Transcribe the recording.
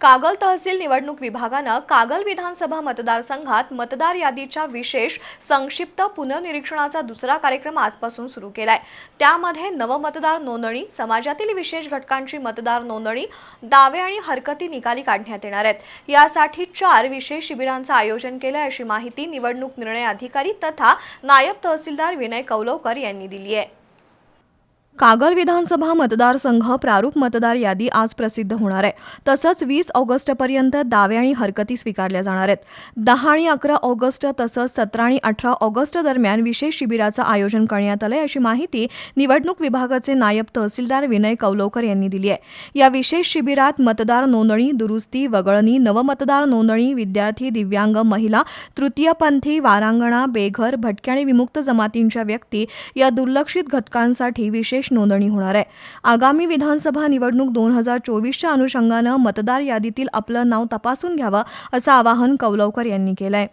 कागल तहसील निवडणूक विभागानं कागल विधानसभा मतदारसंघात मतदार यादीच्या विशेष संक्षिप्त पुनर्निरीक्षणाचा दुसरा कार्यक्रम आजपासून सुरू केलाय. त्यामध्ये नवमतदार नोंदणी समाजातील विशेष घटकांची मतदार नोंदणी दावे आणि हरकती निकाली काढण्यात येणार आहेत. यासाठी चार विशेष शिबिरांचं आयोजन केलं अशी माहिती निवडणूक निर्णय अधिकारी तथा नायब तहसीलदार विनय कौलवकर यांनी दिली आहे. कागल विधानसभा मतदारसंघ प्रारूप मतदार यादी आज प्रसिद्ध होणार आहे. तसंच वीस ऑगस्टपर्यंत दावे आणि हरकती स्वीकारल्या जाणार आहेत. दहा आणि अकरा ऑगस्ट तसंच सतरा आणि अठरा ऑगस्ट दरम्यान विशेष शिबिराचं आयोजन करण्यात आलंय अशी माहिती निवडणूक विभागाचे नायब तहसीलदार विनय कौलवकर यांनी दिली आहे. या विशेष शिबिरात मतदार नोंदणी दुरुस्ती वगळणी नवमतदार नोंदणी विद्यार्थी दिव्यांग महिला तृतीयपंथी वारांगणा बेघर भटक्या आणि विमुक्त जमातींच्या व्यक्ती या दुर्लक्षित घटकांसाठी विशेष विशेष नोंदणी होणार आहे. आगामी विधानसभा निवडणूक दोन हजार चोवीसच्या अनुषंगानं मतदार यादीतील आपलं नाव तपासून घ्यावं असं आवाहन कौलवकर यांनी केलं आहे